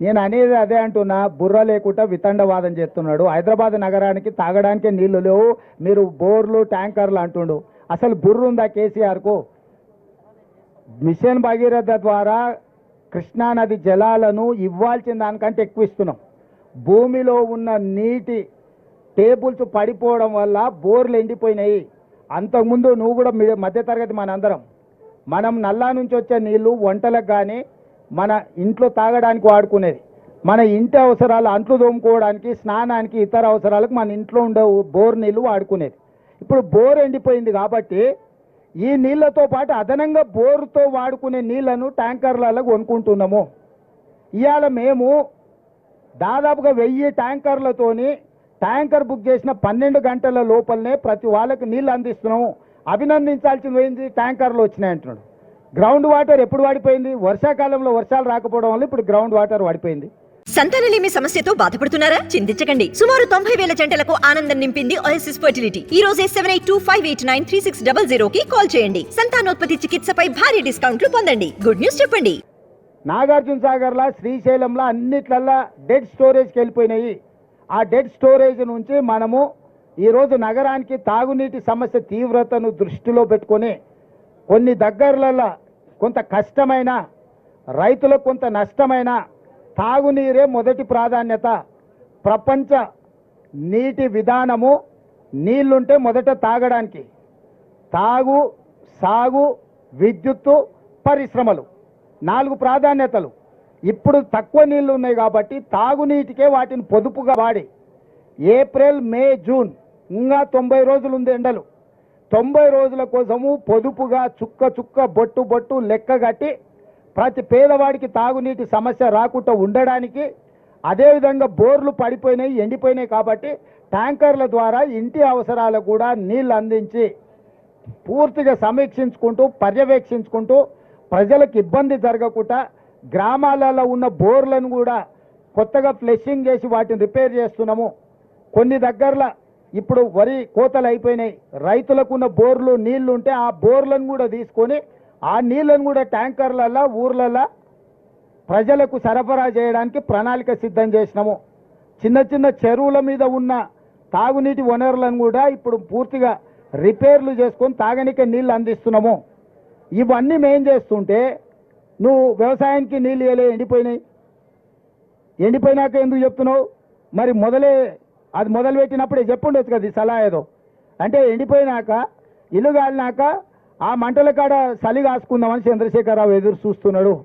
నేను అనేది అదే అంటున్నా బుర్ర లేకుండా వితండవాదం చేస్తున్నాడు. హైదరాబాద్ నగరానికి తాగడానికి నీళ్ళు లేవు మీరు బోర్లు ట్యాంకర్లు అంటుండు. అసలు బుర్ర ఉందా కేసీఆర్కు? మిషన్ భగీరథ ద్వారా కృష్ణానది జలాలను ఇవ్వాల్సిన దానికంటే ఎక్కువ ఇస్తున్నాం. భూమిలో ఉన్న నీటి టేబుల్స్ పడిపోవడం వల్ల బోర్లు ఎండిపోయినాయి. అంతకుముందు నువ్వు కూడా మధ్యతరగతి మనందరం. మనం నల్లా నుంచి వచ్చే నీళ్ళు వంటలకు కానీ మన ఇంట్లో తాగడానికి వాడుకునేది. మన ఇంటి అవసరాలు అంట్లు తోముకోవడానికి స్నానానికి ఇతర అవసరాలకు మన ఇంట్లో ఉండే బోర్ నీళ్ళు వాడుకునేది. ఇప్పుడు బోర్ ఎండిపోయింది కాబట్టి ఈ నీళ్ళతో పాటు అదనంగా బోరుతో వాడుకునే నీళ్ళను ట్యాంకర్లలో కొనుక్కుంటున్నాము. ఇవాళ మేము దాదాపుగా వెయ్యి ట్యాంకర్లతోని ట్యాంకర్ బుక్ చేసిన పన్నెండు గంటల లోపలనే ప్రతి వాళ్ళకి నీళ్ళు అందిస్తున్నాము. అభినందించాల్సింది పోయింది ట్యాంకర్లు వచ్చినాయి అంటున్నాడు. గ్రౌండ్ వాటర్ ఎప్పుడు వాడిపోయింది? వర్షాకాలంలో వర్షాలు రాకపోవడం వల్ల ఇప్పుడు గ్రౌండ్ వాటర్ వాడిపోయింది. సంతానలేమి సమస్యతో బాధపడుతున్నారా? చింతించకండి. సుమారు తొంభై వేల జంటలకు ఆనందం నింపింది ఓఎస్ఎస్ ఫర్టిలిటీ ఈ రోజే seven eight two five eight nine three six double zero కి కాల్ చేయండి. సంతానోత్పత్తి చికిత్సపై భారీ డిస్కౌంట్లు పొందండి. గుడ్ న్యూస్ చెప్పండి. నాగార్జున సాగర్లా శ్రీశైలంలో అన్నిట్లల్లా డెడ్ స్టోరేజ్కి వెళ్ళిపోయినాయి. ఆ డెడ్ స్టోరేజ్ నుంచి మనము ఈరోజు నగరానికి తాగునీటి సమస్య తీవ్రతను దృష్టిలో పెట్టుకొని కొన్ని దగ్గరలలో కొంత కష్టమైన రైతులకు కొంత నష్టమైన తాగునీరే మొదటి ప్రాధాన్యత. ప్రపంచ నీటి విధానము నీళ్ళుంటే మొదట తాగడానికి. తాగు సాగు విద్యుత్తు పరిశ్రమలు. నాలుగు ప్రాధాన్యతలు. ఇప్పుడు తక్కువ నీళ్ళు ఉన్నాయి కాబట్టి తాగునీటికే వాటిని పొదుపుగా వాడి. ఏప్రిల్ మే జూన్ ఇంకా తొంభై రోజులు ఉంది ఎండలు. తొంభై రోజుల కోసము పొదుపుగా చుక్క చుక్క బొట్టు బొట్టు లెక్క కట్టి ప్రతి పేదవాడికి తాగునీటి సమస్య రాకుండా ఉండడానికి అదేవిధంగా బోర్లు పడిపోయినాయి ఎండిపోయినాయి కాబట్టి ట్యాంకర్ల ద్వారా ఇంటి అవసరాలకు కూడా నీళ్ళు అందించి పూర్తిగా సమీక్షించుకుంటూ పర్యవేక్షించుకుంటూ ప్రజలకు ఇబ్బంది జరగకుండా గ్రామాలలో ఉన్న బోర్లను కూడా కొత్తగా ఫ్లెషింగ్ చేసి వాటిని రిపేర్ చేస్తున్నాము. కొన్ని దగ్గరలో ఇప్పుడు వరి కోతలు అయిపోయినాయి. రైతులకు ఉన్న బోర్లు నీళ్ళు ఉంటే ఆ బోర్లను కూడా తీసుకొని ఆ నీళ్ళను కూడా ట్యాంకర్లలో ఊర్లలో ప్రజలకు సరఫరా చేయడానికి ప్రణాళిక సిద్ధం చేసినాము. చిన్న చిన్న చెరువుల మీద ఉన్న తాగునీటి వనరులను కూడా ఇప్పుడు పూర్తిగా రిపేర్లు చేసుకొని తాగనికే నీళ్ళు అందిస్తున్నాము. ఇవన్నీ మేం చేస్తుంటే నువ్వు వ్యవసాయానికి నీళ్ళు ఇవ్వలే ఎండిపోయినాయి. ఎండిపోయినాక ఎందుకు చెప్తున్నావు? మరి మొదలే అది మొదలు పెట్టినప్పుడే చెప్పుండొచ్చు కదా ఈ సలహా ఏదో. అంటే ఎండిపోయినాక ఇల్లు కాలినాక ఆ మంటల కాడ చలి కాసుకుందామని చంద్రశేఖరరావు ఎదురు చూస్తున్నాడు.